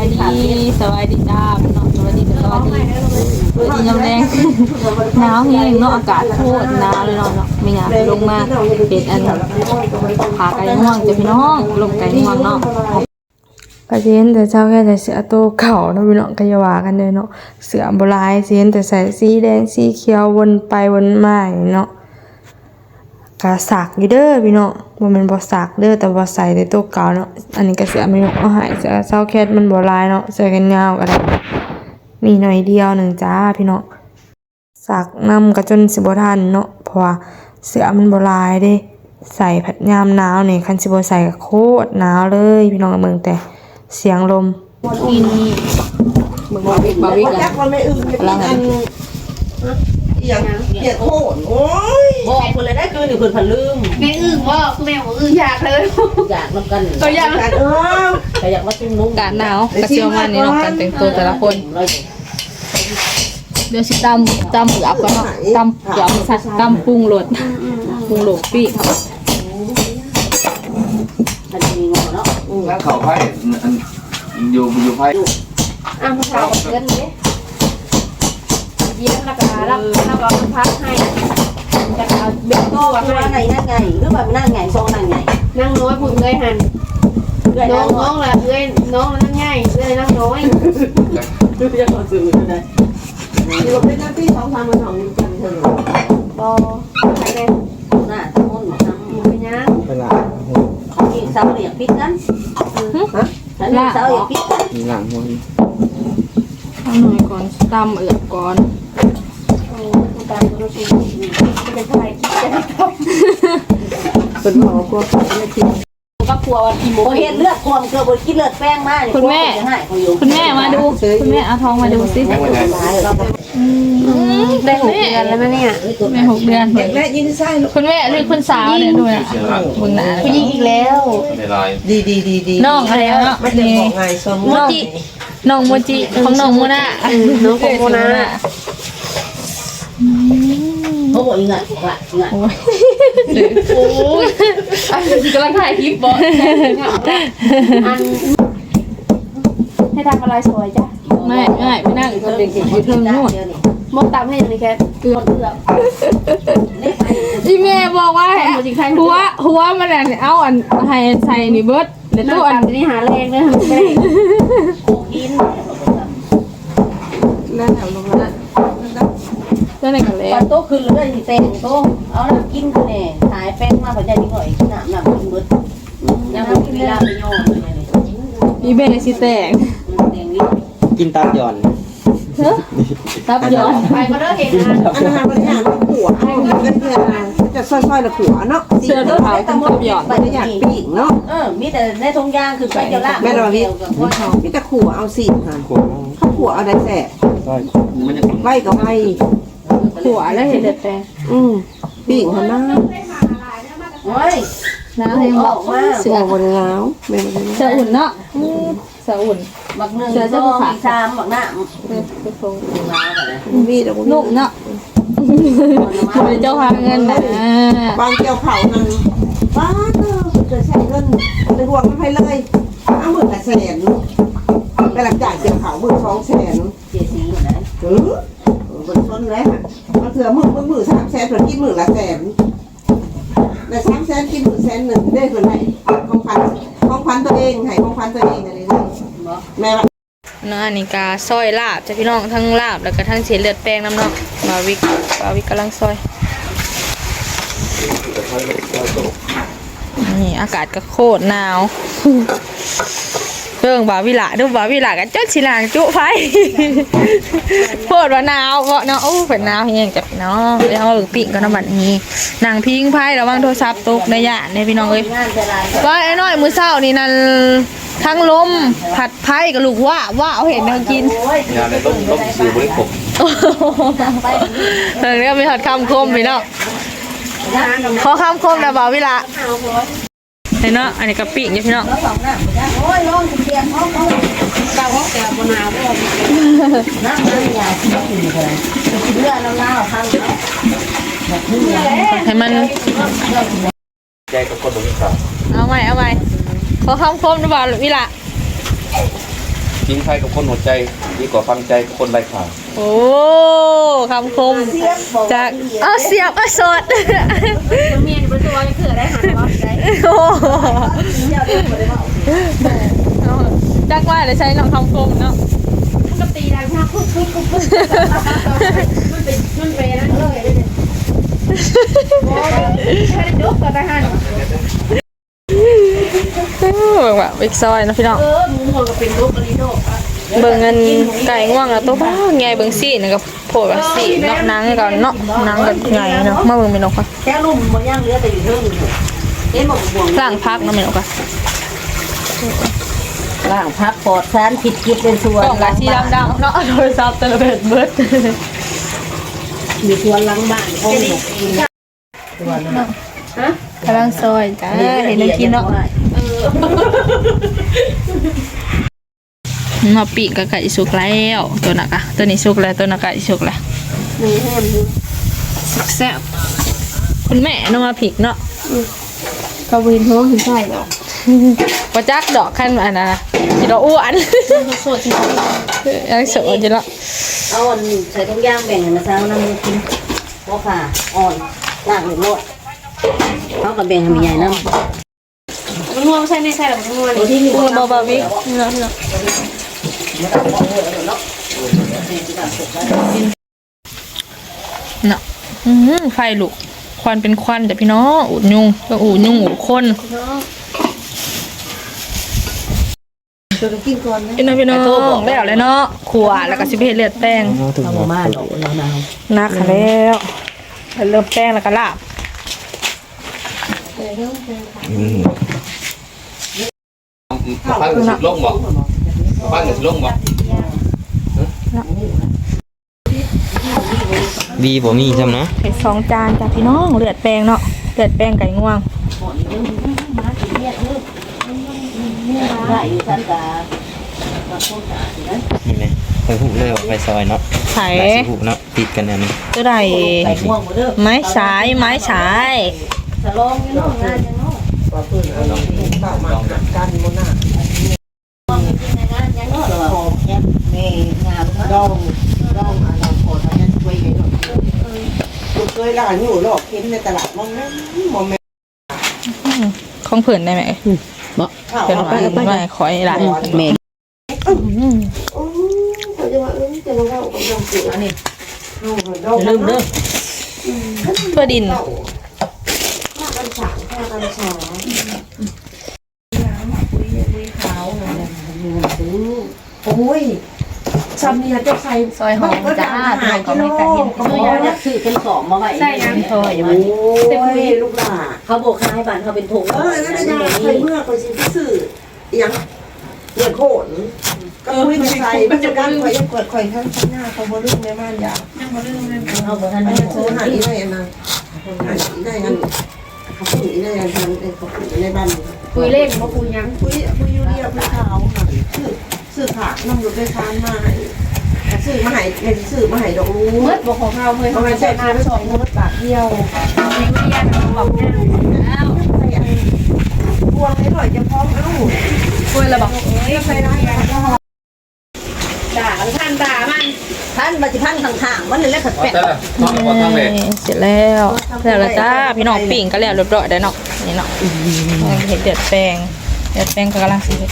ายดีสวัสดีจ้าพี่น้องสวัสดีสวัสดีสวัสดียำแดงหนาวแห้งเนาะอากาศโคตรหนาวเลยเนาะเนาะไม่อยากลงมาเป็นอันผาไก่ง่วงจ้ะพี่น้องลมไก่ง่วงเนาะก็สิเห็นแต่เจ้าแค่แต่เสือโตวเก่าเนาะพี่น้องก็อย่าว่ากันเลยเนาะเสือโบราณสิเห็นแต่ใส่สีแดงสีเขียววนไปวนมาอย่างนี้เนาะ ก็สักอยู่เด้อพี่น้องบ่แม่นบ่สักเด้อแต่ว่าใส่แต่ตัวเก่าเนาะอันนี้ก็เสือไม่ยกเอาให้เสือเจ้าแคทมันโบราณเนาะเสือกันยาวก็ได้มีหน่อยเดียวหนึงจ้าพี่น้องสักนำก็จนสิบ่ทันเนาะเพราะว่าเสือมันโบราณเด้ ใส่ผัดยามหนาวนี่คันสิบ่ใส่ก็โคตรหนาวเลย พี่น้องเมืองแต่เสียงลมกินเบิ่งบาวิกบาวิกจัอะกว่าไม่อึ้งจะกินอัน เอียงเอียงโหนโอ้ยบอกคนเลยได้คืนหนึ่งคนพันลืมแม่อึ้งบ่คือแม่บ่อึ้งอยากเลยอยากน้ำกันตัวอย่างการเออแต่อยากมาจิ้มนุ่มอากาศหนาวกระเจียวมันนี่เนาะการแต่งตัวแต่ละคนเลยเดี๋ยวสิตำตำเบือกก่อนเนาะตำเดี๋ยวมีสัตว์ตำปรุงรสปรุงรสปีกมันมีงอเนาะถ้าเขาไพ่อันอยู่อยู่ไพ่อะมาถามเพื่อนเด้ เยี่ยมแล้วก็รับแล้วก็พักให้จะเอาเบ็ดก็ตัวคือให้ว่าไหนนั่งไงหรือแบบนั่งไงซองนั่งไงนั่งน้อยพุ่นเอ้ยหันเพื่อนน้อนั่งงน้องละเอ้ยน้องละนั่งง่ายเอ้ยนั่งน้อยเพื่อนคนซื้อได้ที่เราเป็นหน้าที่สองทางมันสองกันเถอะบ่ใครได้หน้าทั้งหมดทั้งหมูเป็นยังเวลาของอีกสาวเหลี่ยมปิดกันฮะฉันสาวเหลี่ยมปิดกันมีหลังมันเอาหน่อยก่อนตำเอือกก่อน โอ้ต้องการตัวสูงจะถ่ายคลิปจะได้ตบเป็นหมอกลัวเขาไม่กินก็กลัวว่าอีโมอเห็นเลือดความเกลือบนกินเลือดแป้งมากให้เขาอยู่คุณแม่มาดูคุณแม่เอาทองมาดูสิได้หกเดือนแล้วมั้ยเนี่ยแม่หกเดือนแม่ยินไส้ลูกคุณแม่หรือคุณสาวเนี่ยดูนะมึงหนาผู้หญิงอีกแล้วดีดีดีดีน้องอะไรเนาะไม่จะนี่บอกไงสมโมจิน้องโมจิของน้องโมนาน้องของโมนา เขาบอกยังไงว่ายังไงโอ้ยกำลังถ่ายคลิปบออันให้ทำอะไรสวยจ้ะไม่ไม่ไม่นั่งอยู่เด็กอยู่เทิงนู่นมกตามให้อย่างนี้แค่อีแม่บอกว่าหัวหัวมันอันเอาอันให้ใส่นี่เบิร์ดเดี๋ยวตู้ตู้อัอันนนี้หาแรงเลยไม่ได้กินแล้วแถวลงมาเจ้าไหนกันแล้ววันโต๊ะขึ้นเลยที่เต็งโต๊ะเอาน้ำกินคือแน่หายแป้งมาพอใจนิดหน่อยน้ำน้ำกินเบิดยังไม่กินเวลาไปย่อเลยอีเบนสิแตกเต็งนิดกินตามหย่อนตับย้อนไปก็เลิกเห็นนะอันนั้นมันอย่างหัวให้กันเพื่อนจะซอยๆละหัวเนาะเสื้อตัวขาวตับย้อนไม่ได้อยากปีกเนาะเออมีแต่ในทงยางคือไปเจ้าล่างมีแต่ขัวเอาสิค่ะขวดข้าวขัวเอาได้แสบร้อยมันจะไว้กับไว้ หัวแล้วเห็นเด็ดแตกอืมปีกหัวหน้าโอ้ยน้ำให้บอกเสืเสืออบนเงาแม่บนเสืออุ่นเนาะเสืออุ่นบักหนึ่งสองสามบักหน้ามีแต่นุ่มเนาะคุณเจ้าพาเงินนะบางเกี่ยวเขานั่นบ้าเออจะใช้เงินไปรวมกันไปเลยเอาหมื่นละแสนไปหลังจากเกี่ยวเขาหมื่นสองแสนเจ็ดสีอยู่ไหนเออบนต้นแล้วมาเถื่อมื่นหมื่นหมื่นสามแสนเถื่อกินหมื่นละแสนแต่สามแสนกินหมื่นแสนหนึ่งได้เถื่อไหนของพันของพันตัวเองให้ของพันตัวเองอะไรเลยแม่เนาะอันนี้กาซอยลาบจะพี่น้องทั้งลาบแล้วก็ทั้งเสียเลือดแป้งน้ำเนาะบาวิกบาวิกกำลังซอยนี่อากาศก็โคตรหนาว เรื่องบาวิละดูบาวิละกันจดสิลางจุไฟโคตรว่าหนาวเพราะเนาะโอ้เป็นหนาวเฮียงจับเนาะเดี๋ยวเอาปิ่งกันนะบัดนี้นางพิงไพ่ระวังโทรศัพท์ตกในย่านเนี่ยพี่น้องเอ้ยงานแต่ลยว่าไอ้น้อยมือเศร้านี่นั่นทั้งลมผัดไผ่กับลูกว่าว่าเอาเห็นเธอกินงานในต้มต้มซื้อบริโภคเออเรียกมีหัดคำคมพี่เนาะขอคำคมนะบ่าววิละ เห็นเนาะอันนี้กะปิเนี่ยพี่นาะสองหน้าโอ้ยร้องเตียงห้องเขาเก่าห้องแต่บนหาวด้วยน้ำน้ำยาที่กินกันกินเลือดน้ำเน่าทางให้มันใจกับคนตรงนี้ครับเอาไหมเอาไหมขอคำคมนะบ่าววิละ จริงไฟกับคนหัวใจดีกว่าฟังใจกับคนไร้ข่าวโอ้คำคมจากเอาเสียบเอาสดเมียนประตูจะเขื่อได้หาว่าได้โอ้จักว่าเลยใช้น้องคำคมเนาะมันก็ตีดังมากปุ๊บปุ๊บปุ๊บปุ๊บมันเป็นมันเป็นนั่นเลยโอ้ยถ้าได้ยกก็ได้หัน เบิ่งว่าวิกซอยนะพี่น้องเออหมูหัวก็เป็นยกอันนี้โดกอะเบิ่งเงินไก่ง่วงอะตัวบ้าไงเบิ่งซี่นี่ก็โผล่ว่าซี่เนาะหนังก็เนาะนังก็ไงเนาะมาเบิ่งแม่นกค่ะแค่ลุ่มบ่ย่างเหลือแต่อยู่เทิงอยู่เอ๊ะบ่บ่วงล่างพักเนาะแม่นกค่ะล่างพักปลอดสารผิดกิดเป็นส่วกนล่องละสีดำๆเนาะโทรศัพท์แต่ละเบิดเบิดอยู่ส่วนหลังบ้านห้อง หนูกำลังซอยจ้าเห็นนังกินเนาะเนาะปีกก็ไก่สุกแล้วตัวนักอะตัวนี้สุกแล้วตัวนักไก่สุกแล้วสุกแซ่บคุณแม่เนาะมาผิกเนาะก็วินท้องถึงใช่หรอประจักดอกขั้นอันนะจิโรอ้วนสดจริงยังโสดอยู่เนาะเอาอันใส่ทุกอย่างแบ่งกันนะซะน้ำมือกินบ่ค่ะอ่อนล่างเรียบร้อย เขาก็แบ่งให้มีใหญ่นำมันง่วงใช่ไม่ใช่หรอมันง่วงตัวที่มีอุ้ยบอบาวิกเนาะเนาะเนาะอืมไฟลุกควันเป็นควันแต่พี่น้องอูดยุงก็อูดยุงอูดคนตัวกินก่อนนะพี่น้องพี่น้องแล้วเลยเนาะขวแล้วก็สิเพเลือดแป้งเอาบ่มาดอกแล้วนะนักแล้วเริ่มแป้งแล้วก็ลาบ ฟังกับสิลงบอกฟังกับสิลงบอกดีบ่มีจำนะเผ็ดสองจานจ้ะพี่น้องเลือดแป้งเนาะเลือดแป้งไก่ง่วงนี่ไหมไปหูเลยว่าไปซอยเนาะไข่ไปสิหูเนาะติดกันอันนี้ตัวใดใส่ม่วงบ่เด้อไม้สายไม้สาย สลองยู่เนาะงานจังเนาะว่าเพื่อนเอาลองเต่ามากันโมนาม่วงกินในงานจังเนาะเหรอแม่งามดองดองอะไรพอทำงานช่วยให้หน่อยคุณเคยหล่าอยู่หลอกเห็นในตลาดมองนั้นมองแม่ของเผื่นได้ไหมข้าวเผื่นไปไปขอยหลายแม่โอ้เขาจะว่าเออจะมาว่ากับดองเสือนี่ดองลืมเด้อทั่วดิน ข้าวกันฉางข้าวกันฉาง โอ้ยชำเนี่ยจะใส่ซอยหอมจ้าหายกิโลก็เขาไม่บอกได้ว่าซื้อเป็นสองมาไว้ใช่ยังพออยู่โอ้มันยลูกหลาเขาบอกขายบ้านเขาเป็นถุงเออนั่นจะใส่เมื่อคนสิสื่อยังเดือดโขนก็คุยกันใส่มันจะกันคอยยังเกิดคอยทั้งข้างหน้าเขาบ่ลืมแม่ม่านยาเขาบอกท่านอันได้นี้โทรหาอีได้ยังนะหาอีได้ยัง เขาคุยอีได้ยังทำเองเขาคุยในบ้านคุยเล่นมาคุยยังคุยคุยยูเรียคุยขาวสื่อสื่อขาดน้ำรถไฟฟ้ามาสื่อมาให้ในสื่อมาให้ดอกรู้เมื่อบอกของเราเคยเอาทำไมาใช้ใช้ทาทานนสองรถบาทเดียวไม่ไม่ยากนะบอกง่ายแล้วพวงให้หน่อยจะพร้อมเอ้าคุยแล้วบอกใช้ได้แล้ด่าท่านด่ามัน ท่านปฏิพันข้างๆมันเลยแล้วขัดเอาแปะท้องก่อนท้องเลยเสร็จแล้วแล้วละจ้าพี่น้องปิ่งก็แล้วเรียบร้อยได้เนาะนี่เนาะเห็ดเดือดแป้งเดือดแป้งก็กำลังสิเฮ็ด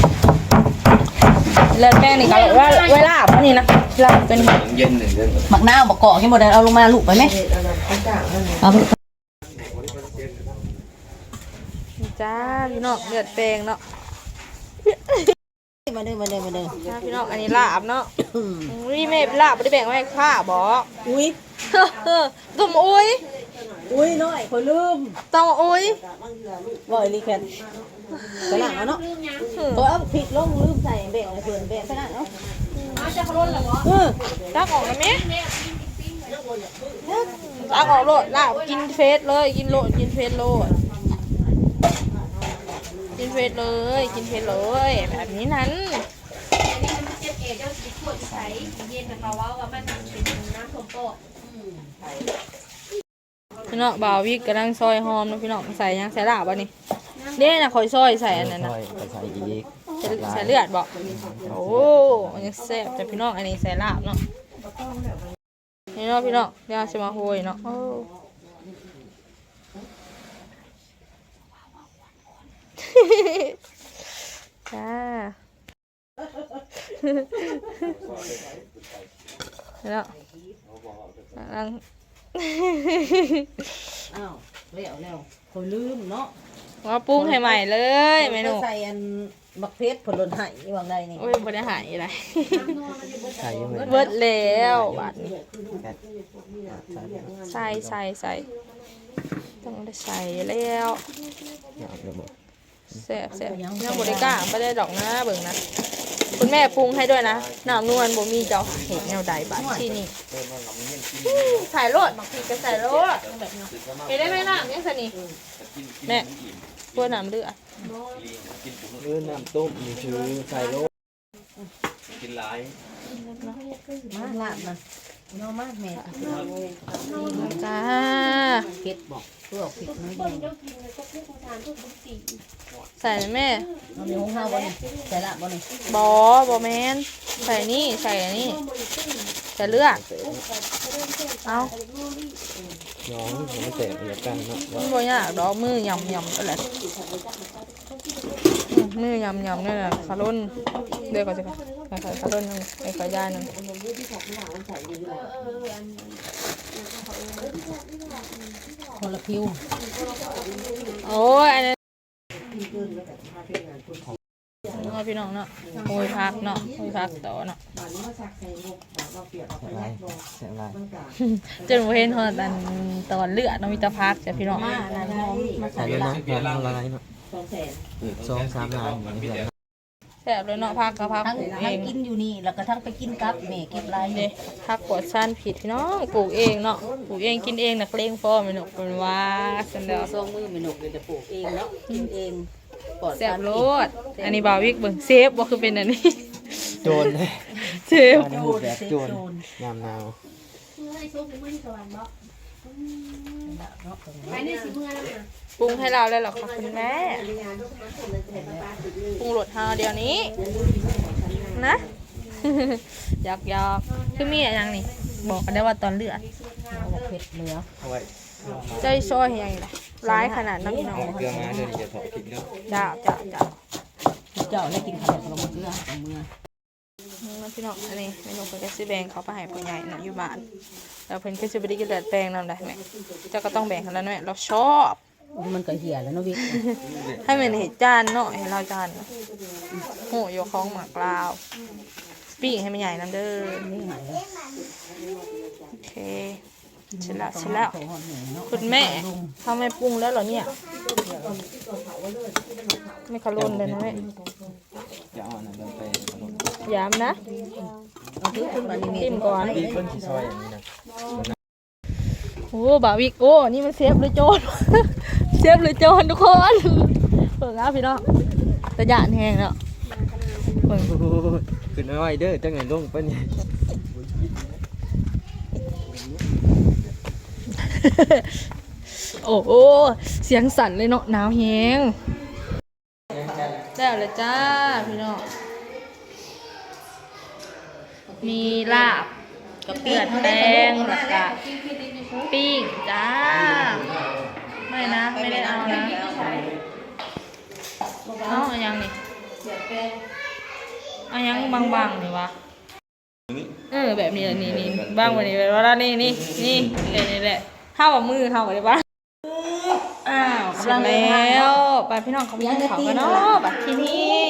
เลือดแป้งนี่ก็ว่าเวลาพราะนี่นะลาบเป็นเย็นหนึ่งเดือนหมักหน้าหมักเกาะให้หมดเลยเอาลงมาลูกไปไหมเอาจ้าพี่น้องเลือดแป้งเนาะ มาเด้อมาเด้อมาเด้อจ้าพี่น้องอันนี้ลาบเนาะนี่แม่ลาบไม่ได้แบ่งไว้ให้ข้าบอกอุ้ยตุ่มอุ้ยอุ้ยน้อยคนลืมต้องอุ้ยบ่อยลีแคนไปหลังเอาเนาะตัวเอาผิดลงลืมใส่แบ่งเลยเพื่อนแบ่งไปหลังเนาะเอาจะเขาล้นเหรอวะเออตักออกได้ไหมตักออกโลดลาบกินเฟสเลยกินโลดกินเฟสโลด กินเฟสเลย กินเฟสเลย แบบนี้นั้นอันนี้มันเจ็บเอเจ้าสีขวดใสเย็นนะคะว่าว่ามันเป็นน้ำโถโต้พี่น้องบ่าววิกกำลังซอยหอมนะพี่น้องใส่ยังใส่ลาบอะนี่เด้นะคอยซอยใส่อันนั้นนะซอยไปใส่อีกใส่ใส่เลือดบอกโอ้ยังแซ่บแต่พี่น้องอันนี้ใส่ลาบเนาะนี่เนาะพี่น้องเดี๋ยวจะมาโหยเนาะโอ้ จ้าแล้วกำลังอ้าวแล้วแล้วเขาลืมเนาะว่าปรุงให้ใหม่เลยเมนูใส่อันบักเพชรผลลนไหวางใดนี่โอ้ยบ่ได้หายอะไรใส่ยังไงเบิดแล้วบาดนี้ใส่ใส่ใส่ต้องได้ใส่แล้วอยากจะบอก แซ่บแซ่บยังบ่ได้กล้าบ่ได้ดอกนะเบิ่งนะ คุณแม่ปรุงให้ด้วยนะน้ำนวลบ่มีเจ้าเห็ดแนวใดบาดที่นี่ใส่โลดบางทีก็ใส่โลดแบบนี้เห็นได้ไหมน้ำยังสนิแม่กลัวน้ำเลือดเออน้ำต้มนี่คือใส่โลกินหลายมาลาดมาเนาะมากแม่จ้าเพชรบอกเพื่อเอาเพชรน้อยเดียวเจ้ากินก็เพื่อทานทุกคนสี่ใส่แม่เอาในห้องเฮาบ่นี่ใส่ละบ่นี่บอบอแมนใส่นี่ใส่อันนี้ใส่เลือดเอาน้องผมไม่แตกเหมือนกันเนาะมันบ่ยากดอกมือหยำยำอะไรอืม มือยำยำนี่แหละขาล้นเดี๋ยวก่อนสิค่ะไอ้ขาขาล้นนึงไอ้ขาย่ายนึงคนละคิวโอ้ยอันนี้เอาพี่น้องเนาะโอ้ยพักเนาะโอ้ยพักต่อเนาะใส่ไรใส่ไรจนบ่เห็นตอนอันตอนเลือดเนาะมีแตะพักจ้ะพี่น้องมาลายหอมมาใส่ใส่เลยละนะน้ำละลายเนาะ สองแสนสองสามลายอย่างนี้แหละแซ่บเลยเนาะพักก็พักทั้งปลูกเอทั้งงกินอยู่นี่แล้วก็ทั้งไปกินกับแม่เก็บลายเด้พักปวดสั้นผิดพี่น้องปลูกเองเนาะปลูกเองกินเองนักเลงพ่อแม่นกเป็นว่าสันเดอซองมือไม่หนุกเลยจะปลูกเองเนาะกินเองปลอดแซ่บสารโลพิษดอันนี้บาวิกเบิ่งเซฟบ่คือเป็นอันนี้ โจรเลยเซฟ มาในหูแบบโจรยามหนาวเมื่อ ไอ้ซุปเมื่อที่สวรรค์เนาะเนาะไปในสิเมื่อแล้วนะปรุงให้เราเลยเหรอคะคุณแม่ปรุงรสเฮาเดี๋ยวนี้ นะอยากอยากคือมีอะไรยังนี่บอกกันได้ว่าตอนเลือดเอาบักเพชรเหลือเอาไว้ใจซอยให้ยังไงร้ายขนาดนั้นพี่น้องเอาเกลือมาเดี๋ยวจะถอดผิดแล้วจ้าจ้าจ้าเจ้าได้กินข้าวกับมะเขือเอามือ อืมพี่น้องอันนี้เมนูเพิ่นก็สิแบ่งเขาไปให้ผู้ใหญ่เนาะอยู่บ้าน แล้วเพิ่นก็สิบ่ได้กินเลือดแปลงนำได้แม่เจ้าก็ต้องแบ่งให้แล้วนะแม่เราชอบมันก็เหี่ยแล้วเนาะวิให้มันเห็นจานเนาะให้เราจานโหโยกของหมากลาวปิ้งให้มันใหญ่นํเด้อนี่ไหนโอเคเสร็จแล้วเสร็จแล้วเขาหอมเหนียวเนาะคุณแม่ทำไมปรุงแล้วเหรอเนี่ย ไม่ขลุ่นเลยนะแม่จะเอาอันนั้นลงไป ขนมย้ำนะเอาถือขึ้นมานี่จิ้มก่อนดีก้นสีซอยอย่างนี้นะโอ้บาวิกโอ้นี่มันเซฟหรือโจรเซฟหรือโจรทุกคนเปิดแล้วพี่น้องตะยานแห้งแล้วเปิดโอ้โหขึ้นไม่ไหวเด้อจังไงลงไปนี่โอ้โหเสียงสั่นเลยเนาะหนาวแห้งแล้วเลยจ้าพี่น้อง มีลาบกับเลือดแดงแล้วก็ปิ้งจ้า ไม่นะ ไม่ได้เอานะเอาอายังนี่เอายังบางๆนี่วะเออแบบนี้นี่นี่บางว่านี้แบบว่านี่นี่นี่นี่นี่แหละเท่ากับมือเท่ากับได้ปะอ้าวแล้วไปพี่น้องเขาไปกินเขาวกันเนาะบัดที่นี่